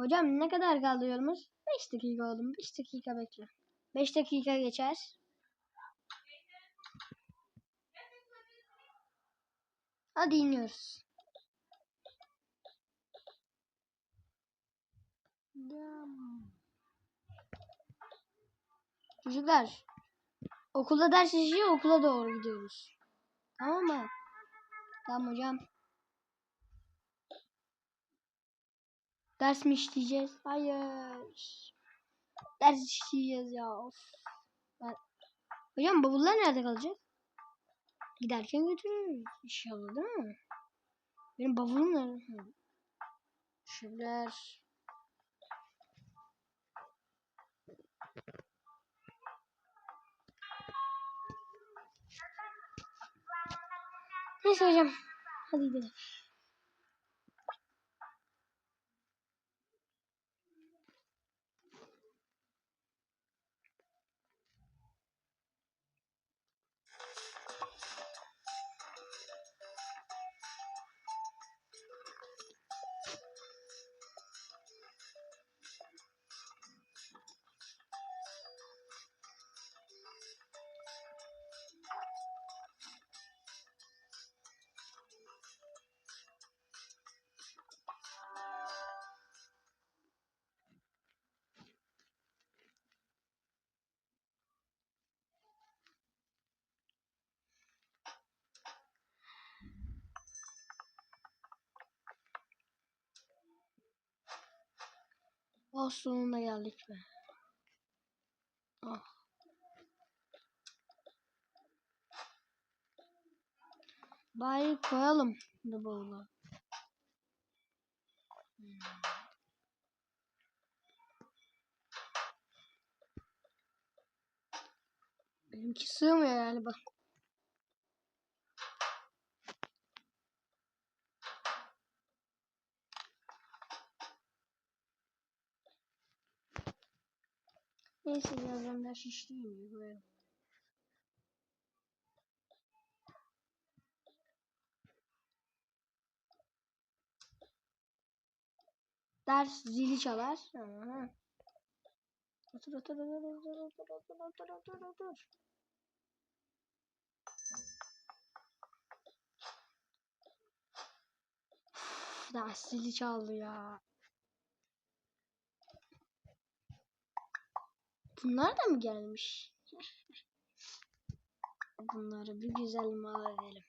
Hocam ne kadar kaldı yolumuz? 5 dakika oğlum. 5 dakika bekle. 5 dakika geçer. Hadi iniyoruz. Çocuklar okulda ders işiyor okula doğru gidiyoruz. Tamam mı? Tamam hocam. Ders mi işleyeceğiz? Hayır. Ders işleyeceğiz ya. Of. Ben- Hocam bavullar nerede kalacak? Giderken götürürüz inşallah değil mi? Benim bavulum nerede? Şöler. Neyse hocam. Hadi gidelim. Oh sonunda geldik be. Oh. Bari koyalım bu bavula. Hmm. Benimki sığmıyor yani Neyse birazdan ders işleyeyim. Böyle. Ders zili çalar. Aha. Otur otur otur otur otur otur otur otur otur. Ders zili çaldı ya. Bunlar da mı gelmiş? Bunları bir güzel mal edelim.